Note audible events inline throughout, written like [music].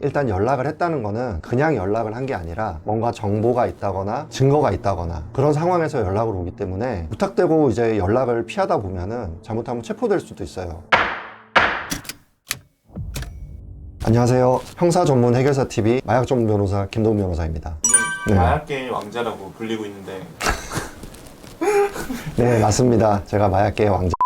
일단 연락을 했다는 거는 그냥 연락을 한 게 아니라 뭔가 정보가 있다거나 증거가 있다거나 그런 상황에서 연락을 오기 때문에 부탁되고 이제 연락을 피하다 보면은 잘못하면 체포될 수도 있어요. 안녕하세요. 형사 전문 해결사 TV 마약 전문 변호사 김동훈 변호사입니다. 네. 마약계의 왕자라고 불리고 있는데 [laughs] 네, 맞습니다. 제가 마약계의 왕자.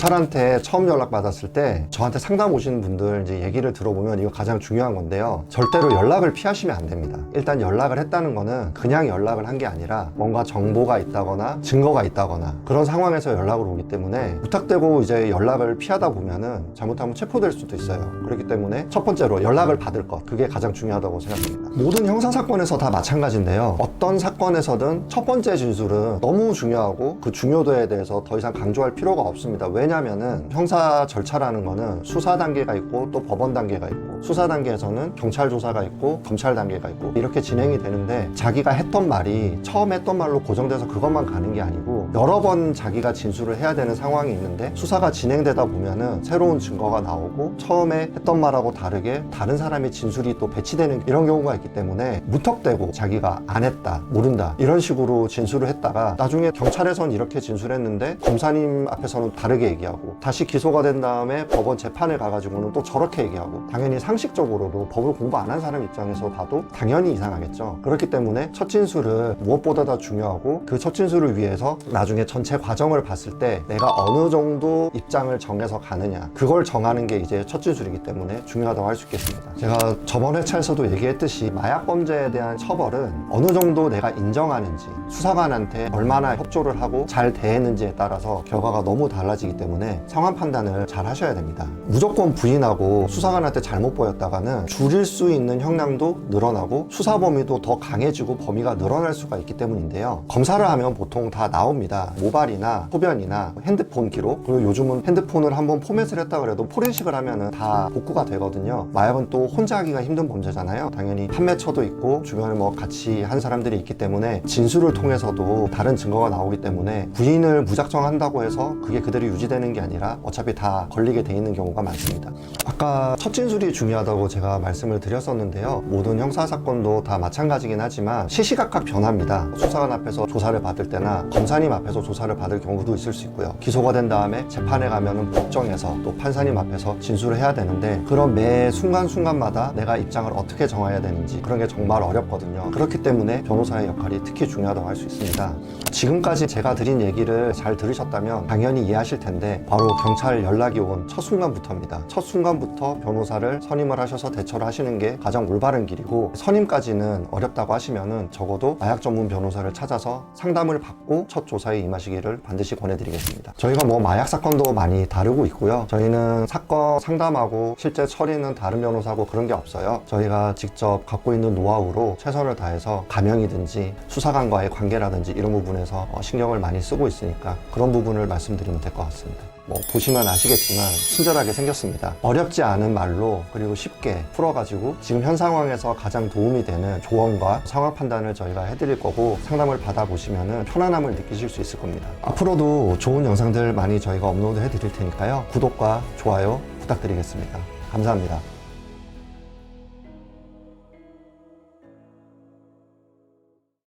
경찰한테 처음 연락받았을 때 저한테 상담 오시는 분들 이제 얘기를 들어보면 이거 가장 중요한 건데요. 절대로 연락을 피하시면 안 됩니다. 일단 연락을 했다는 거는 그냥 연락을 한 게 아니라 뭔가 정보가 있다거나 증거가 있다거나 그런 상황에서 연락을 오기 때문에 부탁되고 이제 연락을 피하다 보면은 잘못하면 체포될 수도 있어요. 그렇기 때문에 첫 번째로 연락을 받을 것. 그게 가장 중요하다고 생각합니다. 모든 형사 사건에서 다 마찬가지인데요. 어떤 사건에서든 첫 번째 진술은 너무 중요하고 그 중요도에 대해서 더 이상 강조할 필요가 없습니다. 왜냐면은 형사 절차라는 거는 수사 단계가 있고 또 법원 단계가 있고 수사 단계에서는 경찰 조사가 있고 검찰 단계가 있고 이렇게 진행이 되는데 자기가 했던 말이 처음 했던 말로 고정돼서 그것만 가는 게 아니고 여러 번 자기가 진술을 해야 되는 상황이 있는데 수사가 진행되다 보면은 새로운 증거가 나오고 처음에 했던 말하고 다르게 다른 사람의 진술이 또 배치되는 이런 경우가 있기 때문에 무턱대고 자기가 안 했다 모른다 이런 식으로 진술을 했다가 나중에 경찰에선 이렇게 진술했는데 검사님 앞에서는 다르게 얘기하고 다시 기소가 된 다음에 법원 재판에 가가지고는 또 저렇게 얘기하고 당연히 상식적으로도 법을 공부 안 한 사람 입장에서 봐도 당연히 이상하겠죠. 그렇기 때문에 첫 진술은 무엇보다 다 중요하고 그 첫 진술을 위해서 나중에 전체 과정을 봤을 때 내가 어느 정도 입장을 정해서 가느냐 그걸 정하는 게 이제 첫 진술이기 때문에 중요하다고 할 수 있겠습니다. 제가 저번 회차에서도 얘기했듯이 마약 범죄에 대한 처벌은 어느 정도 내가 인정하는지 수사관한테 얼마나 협조를 하고 잘 대했는지에 따라서 결과가 너무 달라지기 때문에 상황 판단을 잘 하셔야 됩니다. 무조건 부인하고 수사관한테 잘못 보였다가는 줄일 수 있는 형량도 늘어나고 수사 범위도 더 강해지고 범위가 늘어날 수가 있기 때문인데요. 검사를 하면 보통 다 나옵니다. 모발이나 소변이나 핸드폰 기록 그리고 요즘은 핸드폰을 한번 포맷을 했다 그래도 포렌식을 하면은 다 복구가 되거든요. 마약은 또 혼자 하기가 힘든 범죄잖아요. 당연히 판매처도 있고 주변에 뭐 같이 한 사람들이 있기 때문에 진술을 통해서도 다른 증거가 나오기 때문에 부인을 무작정 한다고 해서 그게 그대로 유지 되는 게 아니라 어차피 다 걸리게 돼 있는 경우가 많습니다. 아까 첫 진술이 중요하다고 제가 말씀을 드렸었는데요. 모든 형사 사건도 다 마찬가지긴 하지만 시시각각 변합니다. 수사관 앞에서 조사를 받을 때나 검사님 앞에서 조사를 받을 경우도 있을 수 있고요. 기소가 된 다음에 재판에 가면은 법정에서 또 판사님 앞에서 진술을 해야 되는데 그런 매 순간순간마다 내가 입장을 어떻게 정해야 되는지 그런 게 정말 어렵거든요. 그렇기 때문에 변호사의 역할이 특히 중요하다고 할 수 있습니다. 지금까지 제가 드린 얘기를 잘 들으셨다면 당연히 이해하실 텐데 바로 경찰 연락이 온 첫 순간부터입니다. 첫 순간부터 변호사를 선임을 하셔서 대처를 하시는 게 가장 올바른 길이고 선임까지는 어렵다고 하시면은 적어도 마약 전문 변호사를 찾아서 상담을 받고 첫 조사에 임하시기를 반드시 권해드리겠습니다. 저희가 뭐 마약 사건도 많이 다루고 있고요. 저희는 사건 상담하고 실제 처리는 다른 변호사고 그런 게 없어요. 저희가 직접 갖고 있는 노하우로 최선을 다해서 감형이든지 수사관과의 관계라든지 이런 부분에서 어, 신경을 많이 쓰고 있으니까 그런 부분을 말씀드리면 될 것 같습니다. 뭐 보시면 아시겠지만 친절하게 생겼습니다. 어렵지 않은 말로 그리고 쉽게 풀어가지고 지금 현 상황에서 가장 도움이 되는 조언과 상황 판단을 저희가 해드릴 거고 상담을 받아보시면 편안함을 느끼실 수 있을 겁니다. 앞으로도 좋은 영상들 많이 저희가 업로드 해드릴 테니까요. 구독과 좋아요 부탁드리겠습니다. 감사합니다.